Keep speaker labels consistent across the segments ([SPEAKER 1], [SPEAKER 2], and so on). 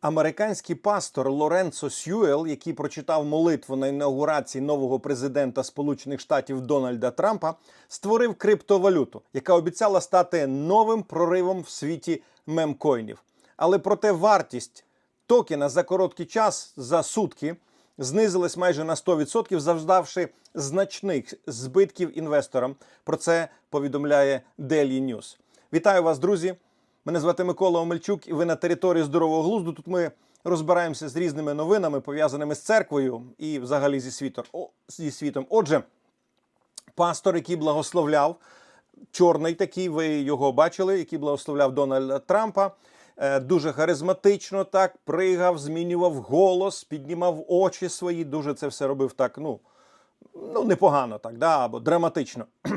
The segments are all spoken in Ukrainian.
[SPEAKER 1] Американський пастор Лоренцо Сьюел, який прочитав молитву на інаугурації нового президента Сполучених Штатів Дональда Трампа, створив криптовалюту, яка обіцяла стати новим проривом в світі мемкоїнів. Але проте вартість токена за короткий час за сутки знизилась майже на 100%, завдавши значних збитків інвесторам. Про це повідомляє Daily News. Вітаю вас, друзі! Мене звати Микола Омельчук, і ви на території здорового глузду. Тут ми розбираємося з різними новинами, пов'язаними з церквою і взагалі зі світом. О, зі світом. Отже, пастор, який благословляв, чорний такий, ви його бачили, який благословляв Дональда Трампа. Е, Дуже харизматично так пригав, змінював голос, піднімав очі свої. Дуже це все робив так. Ну, ну непогано так, да, або драматично.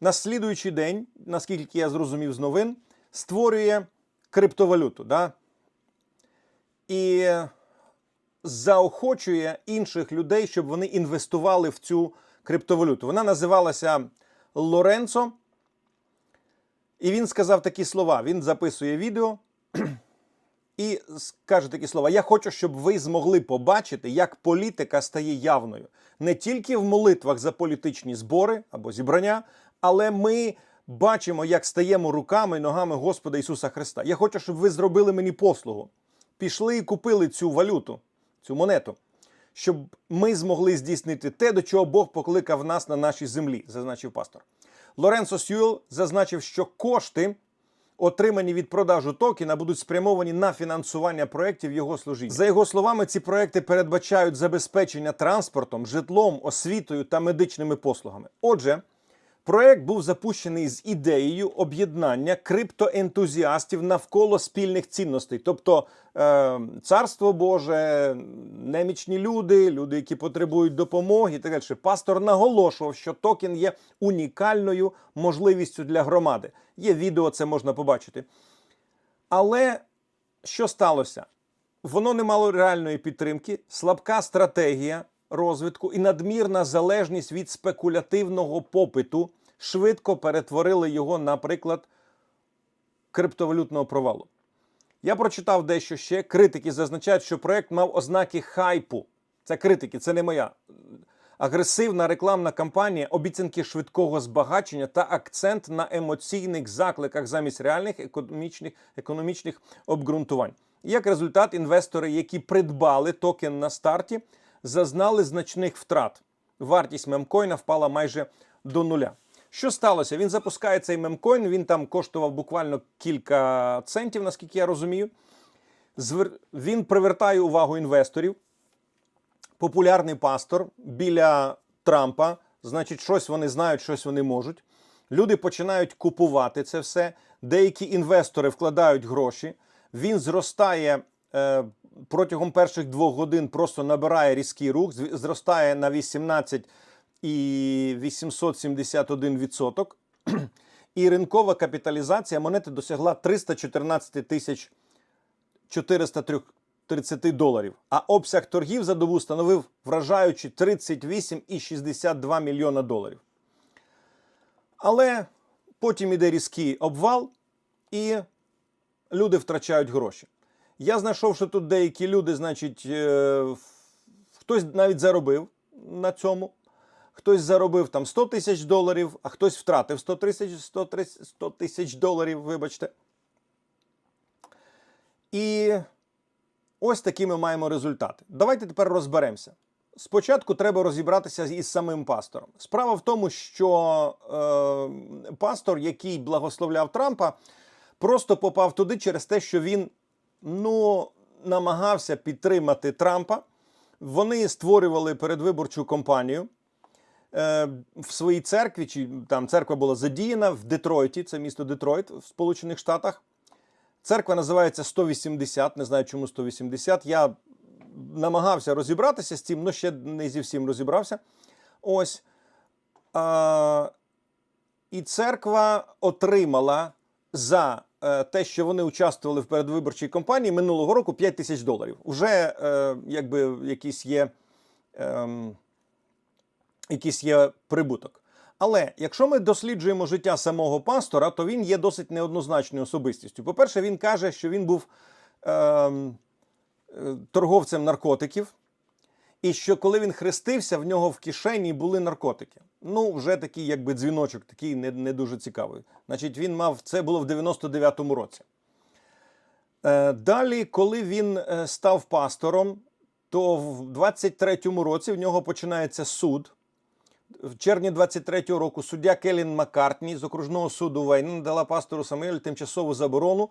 [SPEAKER 1] На слідуючий день, наскільки я зрозумів з новин, створює криптовалюту. Да? І заохочує інших людей, щоб вони інвестували в цю криптовалюту. Вона називалася Лоренцо. І він сказав такі слова. Він записує відео і каже такі слова: Я хочу, щоб ви змогли побачити, як політика стає явною не тільки в молитвах за політичні збори або зібрання, але ми бачимо, як стаємо руками і ногами Господа Ісуса Христа. Я хочу, щоб ви зробили мені послугу. Пішли і купили цю валюту, цю монету, щоб ми змогли здійснити те, до чого Бог покликав нас на нашій землі, зазначив пастор. Лоренцо Сьюел зазначив, що кошти, отримані від продажу токена, будуть спрямовані на фінансування проєктів його служіння. За його словами, ці проекти передбачають забезпечення транспортом, житлом, освітою та медичними послугами. Отже, проект був запущений з ідеєю об'єднання криптоентузіастів навколо спільних цінностей, тобто е, царство Боже, немічні люди, люди, які потребують допомоги, так далі. Пастор наголошував, що токен є унікальною можливістю для громади. Є відео, це можна побачити. Але що сталося? Воно не мало реальної підтримки, слабка стратегія розвитку і надмірна залежність від спекулятивного попиту швидко перетворили його, наприклад, криптовалютного провалу. Я прочитав дещо ще. Критики зазначають, що проект мав ознаки хайпу. Це критики, це не моя. Агресивна рекламна кампанія, обіцянки швидкого збагачення та акцент на емоційних закликах замість реальних економічних, економічних обґрунтувань. Як результат, інвестори, які придбали токен на старті, зазнали значних втрат. Вартість мемкоїна впала майже до нуля. Що сталося? Він запускає цей мемкоін, він там коштував буквально кілька центів, наскільки я розумію. Звер... Він привертає увагу інвесторів. Популярний пастор біля Трампа, значить, щось вони знають, щось вони можуть. Люди починають купувати це все. Деякі інвестори вкладають гроші. Він зростає е, протягом перших двох годин, просто набирає різкий рух, зростає на 18 і 871%. І ринкова капіталізація монети досягла 314 тисяч 430 доларів. А обсяг торгів за добу становив вражаючі 38,62 мільйона доларів. Але потім іде різкий обвал, і люди втрачають гроші. Я знайшов, що тут деякі люди, значить, е, хтось навіть заробив на цьому. Хтось заробив там 100 тисяч доларів, а хтось втратив 100 тисяч 100 тисяч доларів, вибачте. І ось такі ми маємо результати. Давайте тепер розберемося. Спочатку треба розібратися із самим пастором. Справа в тому, що е, пастор, який благословляв Трампа, просто попав туди через те, що він ну, намагався підтримати Трампа. Вони створювали передвиборчу кампанію е, в своїй церкві, чи там церква була задіяна в Детройті, це місто Детройт в Сполучених Штатах. Церква називається 180, не знаю чому 180. Я намагався розібратися з цим, але ще не зі всім розібрався. Ось. А, і церква отримала за те, що вони участвували в передвиборчій кампанії минулого року 5 тисяч доларів. Уже е, якби якийсь є, ем, якийсь є прибуток. Але якщо ми досліджуємо життя самого пастора, то він є досить неоднозначною особистістю. По-перше, він каже, що він був ем, торговцем наркотиків. І що коли він хрестився, в нього в кишені були наркотики. Ну, вже такий, якби дзвіночок, такий не, не дуже цікавий. Значить, він мав це було в 99-му році. Е, Далі, коли він е, став пастором, то в 23-му році в нього починається суд. В червні 23-го року суддя Келін Маккартні з окружного суду Вейн надала пастору Самуелю тимчасову заборону,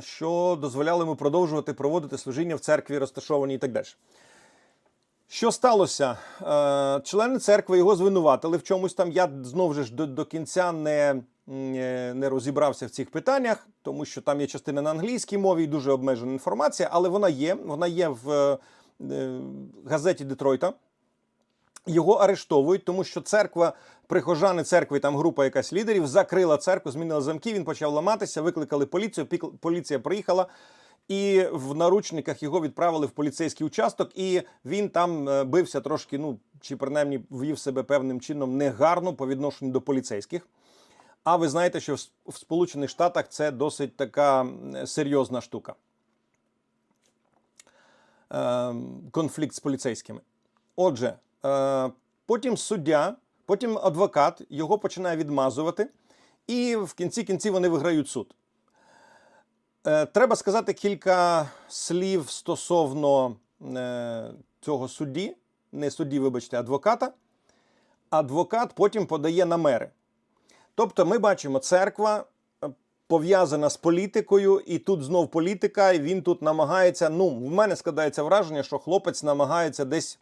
[SPEAKER 1] що дозволяло йому продовжувати проводити служіння в церкві, розташованій і так далі. Що сталося? Е, Члени церкви його звинуватили в чомусь там. Я знову ж до, до кінця не, не, розібрався в цих питаннях, тому що там є частина на англійській мові і дуже обмежена інформація, але вона є. Вона є в е, е, газеті Детройта. Його арештовують, тому що церква, прихожани церкви, там група якась лідерів, закрила церкву, змінила замки. Він почав ламатися, викликали поліцію. Поліція приїхала, і в наручниках його відправили в поліцейський участок. І він там е, бився трошки, ну чи принаймні вів себе певним чином негарно по відношенню до поліцейських. А ви знаєте, що в Сполучених Штатах це досить така серйозна штука. Е, Конфлікт з поліцейськими. Отже, е, потім суддя, потім адвокат його починає відмазувати, і в кінці кінці вони виграють суд. Е, Треба сказати кілька слів стосовно е, цього судді, не судді, вибачте, адвоката. Адвокат потім подає на мери. Тобто, ми бачимо, церква е, пов'язана з політикою, і тут знов політика, і він тут намагається. Ну, в мене складається враження, що хлопець намагається десь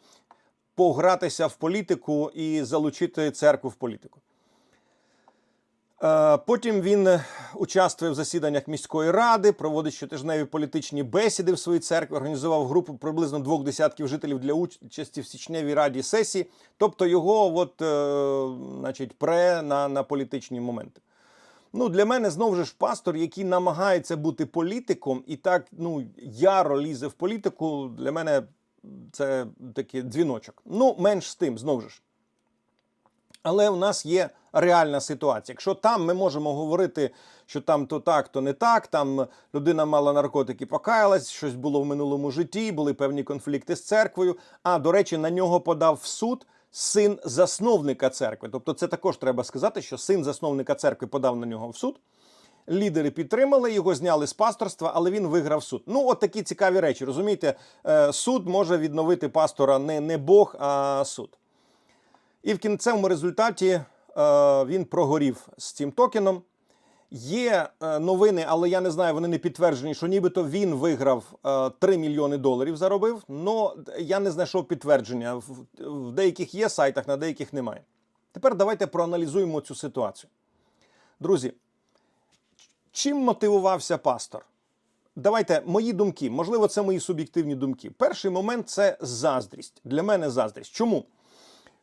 [SPEAKER 1] погратися в політику і залучити церкву в політику. Е, Потім він участвує в засіданнях міської ради, проводить щотижневі політичні бесіди в своїй церкві, організував групу приблизно двох десятків жителів для участі в січневій раді сесії. Тобто його от, е, значить, пре на, на політичні моменти. Ну, для мене знову ж пастор, який намагається бути політиком і так ну, яро лізе в політику, для мене це такий дзвіночок. Ну, менш з тим, знову ж. Але у нас є реальна ситуація. Якщо там ми можемо говорити, що там то так, то не так, там людина мала наркотики, покаялась, щось було в минулому житті, були певні конфлікти з церквою. А до речі, на нього подав в суд син засновника церкви. Тобто, це також треба сказати, що син засновника церкви подав на нього в суд. Лідери підтримали його, зняли з пасторства, але він виграв суд. Ну, от такі цікаві речі. Розумієте, Е, суд може відновити пастора не, не Бог, а суд. І в кінцевому результаті е, він прогорів з цим токеном. Є е, новини, але я не знаю, вони не підтверджені, що нібито він виграв е, 3 мільйони доларів заробив. але я не знайшов підтвердження. В деяких є сайтах, на деяких немає. Тепер давайте проаналізуємо цю ситуацію. Друзі, чим мотивувався пастор? Давайте мої думки. Можливо, це мої суб'єктивні думки. Перший момент це заздрість. Для мене заздрість. Чому?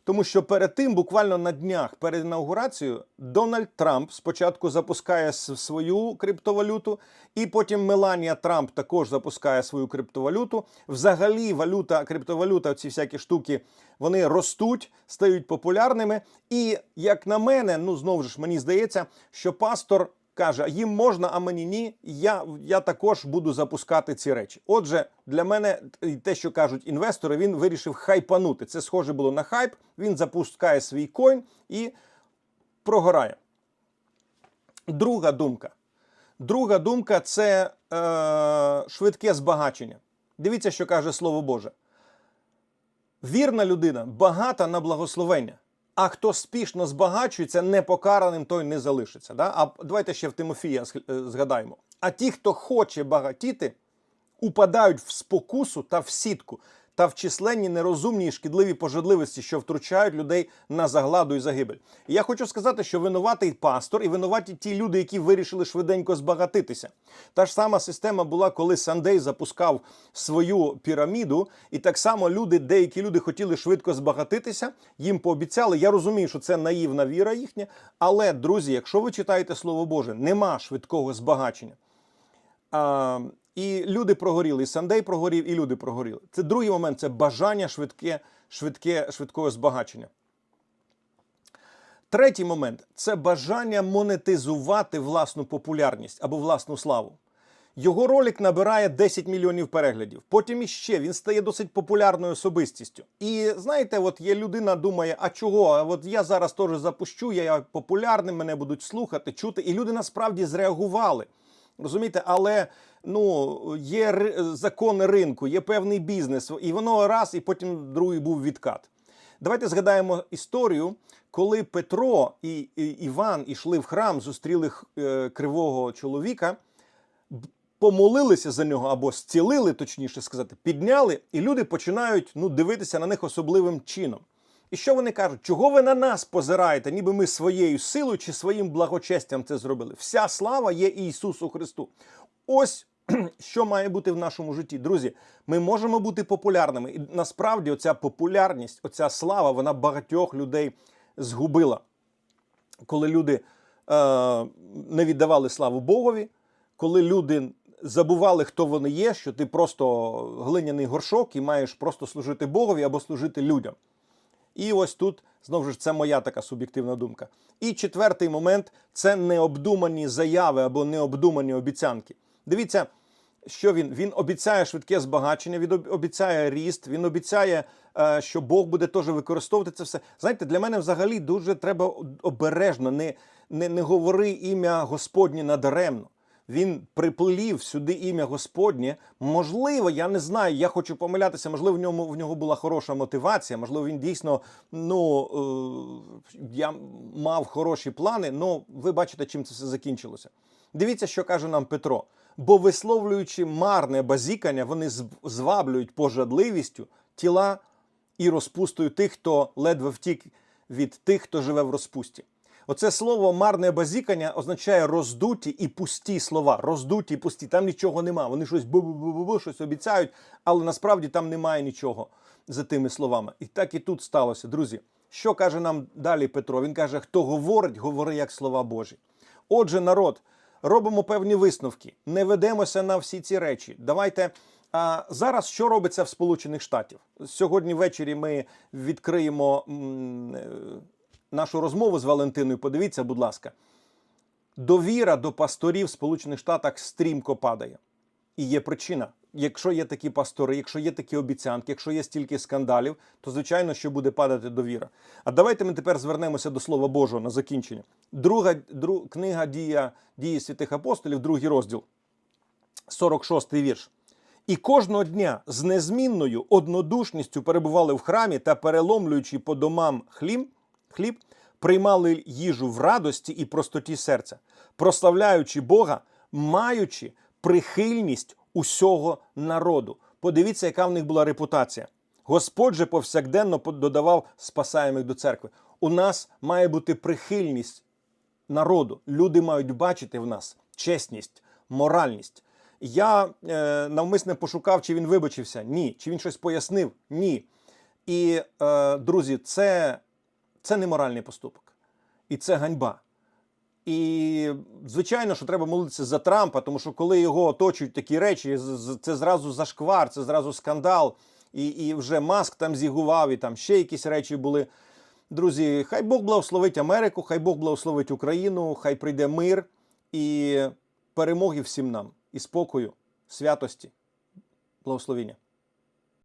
[SPEAKER 1] Тому що перед тим, буквально на днях перед інаугурацією, Дональд Трамп спочатку запускає свою криптовалюту, і потім Меланія Трамп також запускає свою криптовалюту. Взагалі, валюта, криптовалюта, ці всякі штуки, вони ростуть, стають популярними. І як на мене, ну знову ж мені здається, що пастор каже: їм можна, а мені ні. Я, я також буду запускати ці речі. Отже, для мене те, що кажуть інвестори, він вирішив хайпанути. Це схоже було на хайп. Він запускає свій коін і прогорає. Друга думка. Друга думка це е, швидке збагачення. Дивіться, що каже Слово Боже. Вірна людина багата на благословення. А хто спішно збагачується, непокараним, той не залишиться. Да? А давайте ще в Тимофія е, згадаємо. А ті, хто хоче багатіти, упадають в спокусу та в сітку, та в численні нерозумні і шкідливі пожадливості, що втручають людей на загладу і загибель. І я хочу сказати, що винуватий пастор і винуваті ті люди, які вирішили швиденько збагатитися. Та ж сама система була, коли Сандей запускав свою піраміду, і так само люди, деякі люди хотіли швидко збагатитися, їм пообіцяли. Я розумію, що це наївна віра їхня. Але, друзі, якщо ви читаєте Слово Боже, нема швидкого збагачення. А, і люди прогоріли, і Сандей прогорів, і люди прогоріли. Це другий момент це бажання швидке, швидке, швидкого збагачення. Третій момент це бажання монетизувати власну популярність або власну славу. Його ролик набирає 10 мільйонів переглядів. Потім іще він стає досить популярною особистістю. І знаєте, от є людина думає, а чого? А от я зараз теж запущу, я популярним, мене будуть слухати, чути. І люди насправді зреагували. Розумієте, але ну є закони ринку, є певний бізнес, і воно раз, і потім другий був відкат. Давайте згадаємо історію, коли Петро і, Іван ішли в храм, зустріли е, кривого чоловіка, помолилися за нього або зцілили, точніше сказати, підняли, і люди починають ну, дивитися на них особливим чином. І що вони кажуть? Чого ви на нас позираєте, ніби ми своєю силою чи своїм благочестям це зробили? Вся слава є Ісусу Христу. Ось що має бути в нашому житті. Друзі, ми можемо бути популярними. І насправді оця популярність, оця слава, вона багатьох людей згубила. Коли люди е, не віддавали славу Богові, коли люди забували, хто вони є, що ти просто глиняний горшок і маєш просто служити Богові або служити людям. І ось тут знову ж це моя така суб'єктивна думка. І четвертий момент це необдумані заяви або необдумані обіцянки. Дивіться, що він? Він обіцяє швидке збагачення, він обіцяє ріст, він обіцяє, е, що Бог буде теж використовувати це все. Знаєте, для мене взагалі дуже треба обережно, не, не, не говори ім'я Господнє надаремно. Він приплів сюди ім'я Господнє. Можливо, я не знаю. Я хочу помилятися. Можливо, в ньому в нього була хороша мотивація. Можливо, він дійсно ну е, я мав хороші плани. Ну ви бачите, чим це все закінчилося. Дивіться, що каже нам Петро. Бо висловлюючи марне базікання, вони зваблюють пожадливістю тіла і розпустою тих, хто ледве втік від тих, хто живе в розпусті. Оце слово марне базікання означає роздуті і пусті слова. Роздуті і пусті. Там нічого нема. Вони щось бу-бу-бу-бу, щось обіцяють, але насправді там немає нічого за тими словами. І так і тут сталося, друзі. Що каже нам далі Петро? Він каже: хто говорить, говори як слова Божі. Отже, народ, робимо певні висновки, не ведемося на всі ці речі. Давайте. А зараз що робиться в Сполучених Штатів? Сьогодні ввечері ми відкриємо е, нашу розмову з Валентиною. Подивіться, будь ласка, довіра до пасторів в Сполучених Штатах стрімко падає. І є причина. Якщо є такі пастори, якщо є такі обіцянки, якщо є стільки скандалів, то звичайно, що буде падати довіра. А давайте ми тепер звернемося до Слова Божого на закінчення. Друга дру, книга дія, дії святих апостолів, другий розділ, 46 вірш. І кожного дня з незмінною однодушністю перебували в храмі та, переломлюючи по домам хліб, хліб, приймали їжу в радості і простоті серця, прославляючи Бога, маючи прихильність усього народу. Подивіться, яка в них була репутація. Господь же повсякденно додавав спасаємих до церкви. У нас має бути прихильність народу. Люди мають бачити в нас чесність, моральність. Я е, навмисне пошукав, чи він вибачився. Ні. Чи він щось пояснив? Ні. І, е, друзі, це, це не моральний поступок. І це ганьба. І звичайно, що треба молитися за Трампа, тому що коли його оточують такі речі, це зразу зашквар, це зразу скандал. І, і вже маск там зігував, і там ще якісь речі були. Друзі, хай Бог благословить Америку, хай Бог благословить Україну, хай прийде мир і перемоги всім нам, і спокою, святості, благословіння.